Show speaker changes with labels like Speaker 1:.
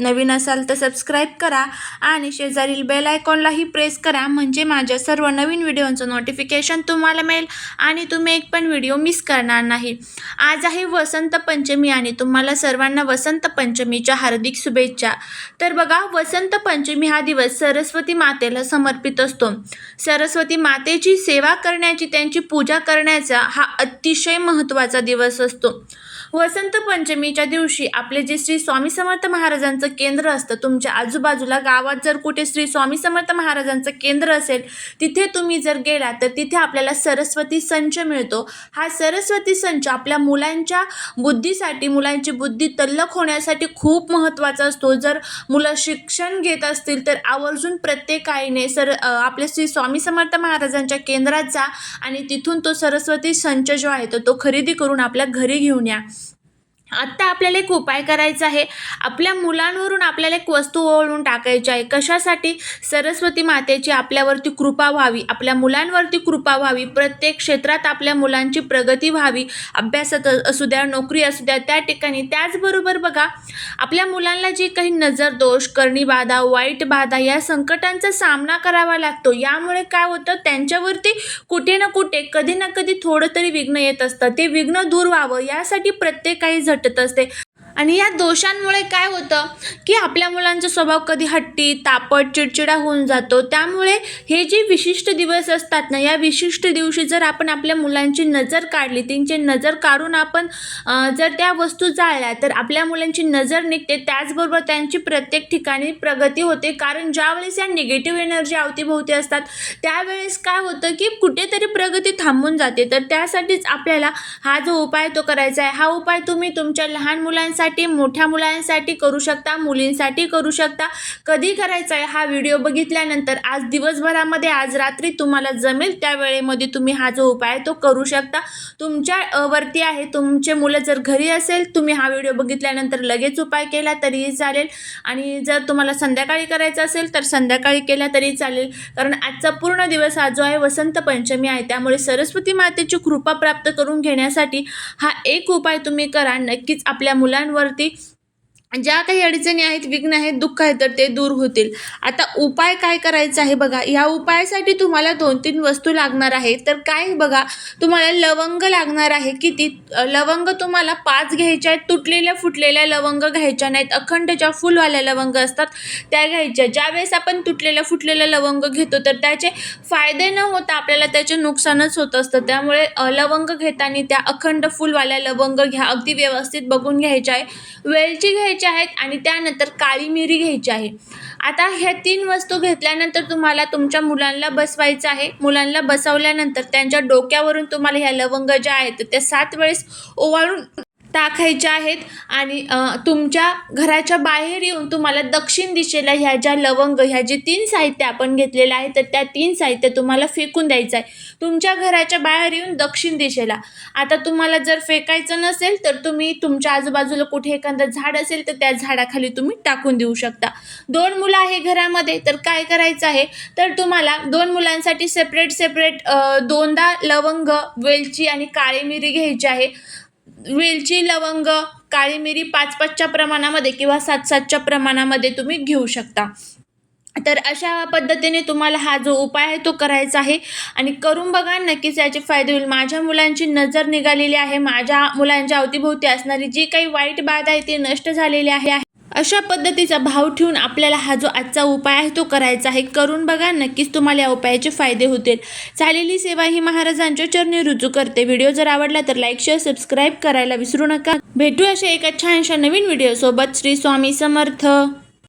Speaker 1: नवीन असाल तर सबस्क्राईब करा आणि शेजारील बेल आयकॉनलाही प्रेस करा. म्हणजे माझ्या सर्व नवीन व्हिडिओंचं नोटिफिकेशन तुम्हाला मिळेल आणि तुम्ही एक पण व्हिडिओ मिस करणार नाही. आज आहे वसंत पंचमी आणि तुम्हाला सर्वांना वसंत पंचमीच्या हार्दिक शुभेच्छा. तर बघा वसंत पंचमी हा दिवस सरस्वती मातेला समर्पित असतो. सरस्वती मातेची सेवा करण्याची त्यांची पूजा करण्याचा हा अतिशय महत्त्वाचा दिवस असतो. वसंत पंचमीच्या दिवशी आपले जे श्री स्वामी समर्थ महाराजांचं केंद्र असतं. तुमच्या आजूबाजूला गावात जर कुठे श्री स्वामी समर्थ महाराजांचं केंद्र असेल तिथे तुम्ही जर गेला तर तिथे आपल्याला सरस्वती संच मिळतो. हा सरस्वती संच आपल्या मुलांच्या बुद्धीसाठी मुलांची बुद्धी तल्लख होण्यासाठी खूप महत्त्वाचा असतो. जर मुलं शिक्षण घेत असतील तर आवर्जून प्रत्येक आईने सर आपल्या श्री स्वामी समर्थ महाराजांच्या केंद्रात जा आणि तिथून तो सरस्वती संच जो आहे तो तो खरेदी करून आपल्या घरी घेऊन या. आत्ता आपल्याला एक उपाय करायचा आहे. आपल्या मुलांवरून आपल्याला एक वस्तू ओळून टाकायची आहे. कशासाठी? सरस्वती मातेची आपल्यावरती कृपा व्हावी आपल्या मुलांवरती कृपा व्हावी प्रत्येक क्षेत्रात आपल्या मुलांची प्रगती व्हावी अभ्यासात असू द्या नोकरी असू द्या त्या ठिकाणी. त्याचबरोबर बघा आपल्या मुलांना जी काही नजर दोष करणी बाधा वाईट बाधा या संकटांचा सामना करावा लागतो. यामुळे काय होतं? त्यांच्यावरती कुठे ना कुठे कधी ना कधी थोडं तरी विघ्न येत असतं. ते विघ्न दूर व्हावं. यासाठी प्रत्येक काही झटत असते. आणि या दोषांमुळे काय होतं की आपल्या मुलांचा स्वभाव कधी हट्टी तापट चिडचिडा होऊन जातो. त्यामुळे हे जे विशिष्ट दिवस असतात ना या विशिष्ट दिवशी जर आपण आपल्या मुलांची नजर काढली त्यांची नजर काढून आपण जर त्या वस्तू जाळल्या तर आपल्या मुलांची नजर निघते. त्याचबरोबर त्यांची प्रत्येक ठिकाणी प्रगती होते. कारण ज्यावेळेस या निगेटिव्ह एनर्जी अवतीभोवती असतात त्यावेळेस काय होतं की कुठेतरी प्रगती थांबून जाते. तर त्यासाठीच आपल्याला हा जो उपाय तो करायचा आहे हा उपाय तुम्ही तुमच्या लहान मुलांसाठी मोठ्या मुलांसाठी करू शकता मुलींसाठी करू शकता. कधी करायचा आहे हा व्हिडिओ बघितल्यानंतर आज दिवसभरामध्ये आज रात्री तुम्हाला जमेल त्या वेळेमध्ये तुम्ही हा जो उपाय आहे तो करू शकता. तुमच्या वरती आहे तुमचे मुलं जर घरी असेल तुम्ही हा व्हिडिओ बघितल्यानंतर लगेच उपाय केला तरीही चालेल. आणि जर तुम्हाला संध्याकाळी करायचं असेल तर संध्याकाळी केला तरी चालेल. कारण आजचा पूर्ण दिवस हा जो आहे वसंत पंचमी आहे त्यामुळे सरस्वती मातेची कृपा प्राप्त करून घेण्यासाठी हा एक उपाय तुम्ही करा. नक्कीच आपल्या मुलांवरती ज्या काही अडचणी आहेत विघ्न आहेत दुःख आहेत तर ते दूर होतील. आता उपाय काय करायचा आहे बघा? या उपायासाठी तुम्हाला दोन तीन वस्तू लागणार आहे तर काय बघा? तुम्हाला लवंग लागणार आहे किती? लवंग तुम्हाला पाच घ्यायच्या आहेत. तुटलेल्या फुटलेल्या लवंग घ्यायच्या नाहीत. अखंड ज्या फुलवाल्या लवंग असतात त्या घ्यायच्या. ज्यावेळेस आपण तुटलेल्या फुटलेल्या लवंग घेतो तर त्याचे फायदे न होता आपल्याला त्याचे नुकसानच होत असतं. त्यामुळे लवंग घेताना त्या अखंड फुलवाल्या लवंग घ्या. अगदी व्यवस्थित बघून घ्यायच्या आहे. वेलची घ्यायची आहेत आणि त्यानंतर काळी मिरी घ्यायची आहे. आता ह्या तीन वस्तू घेतल्यानंतर तुम्हाला तुमच्या मुलांना बसवायचं आहे. मुलांना बसवल्यानंतर त्यांच्या डोक्यावरून तुम्हाला ह्या लवंग ज्या आहेत त्या सात वेळेस ओवाळून टाकायच्या आहेत आणि तुमच्या घराच्या बाहेर येऊन तुम्हाला दक्षिण दिशेला ह्या ज्या लवंग ह्या जे तीन साहित्य आपण घेतलेलं आहे तर त्या तीन साहित्य तुम्हाला फेकून द्यायचं आहे. तुमच्या घराच्या बाहेर येऊन दक्षिण दिशेला. आता तुम्हाला जर फेकायचं नसेल तर तुम्ही तुमच्या आजूबाजूला कुठे एखादं झाड असेल तर त्या झाडाखाली तुम्ही टाकून देऊ शकता. दोन मुलं आहे घरामध्ये तर काय करायचं आहे? तर तुम्हाला दोन मुलांसाठी सेपरेट सेपरेट दोनदा लवंग वेलची आणि काळी मिरी घ्यायची आहे. वेलची लवंग काळी मिरी पाच पाचच्या प्रमाणामध्ये किंवा सात सातच्या प्रमाणामध्ये तुम्ही घेऊ शकता. तर अशा पद्धतीने तुम्हाला हा जो उपाय आहे तो करायचा आहे. आणि करून बघा नक्कीच याचे फायदे होईल. माझ्या मुलांची नजर निघालेली आहे. माझ्या मुलांच्या अवतीभोवती असणारी जी काही वाईट बाधा आहे ती नष्ट झालेली आहे. अशा पद्धतीचा भाव ठेवून आपल्याला हा जो आजचा उपाय आहे तो करायचा आहे. करून बघा नक्कीच तुम्हाला या उपायाचे फायदे होतील. झालेली सेवा ही महाराजांच्या चरणी रुजू करते. व्हिडिओ जर आवडला तर लाईक शेअर सबस्क्राईब करायला विसरू नका. भेटू अशा एका छानशा नवीन व्हिडिओसोबत. श्री स्वामी समर्थ.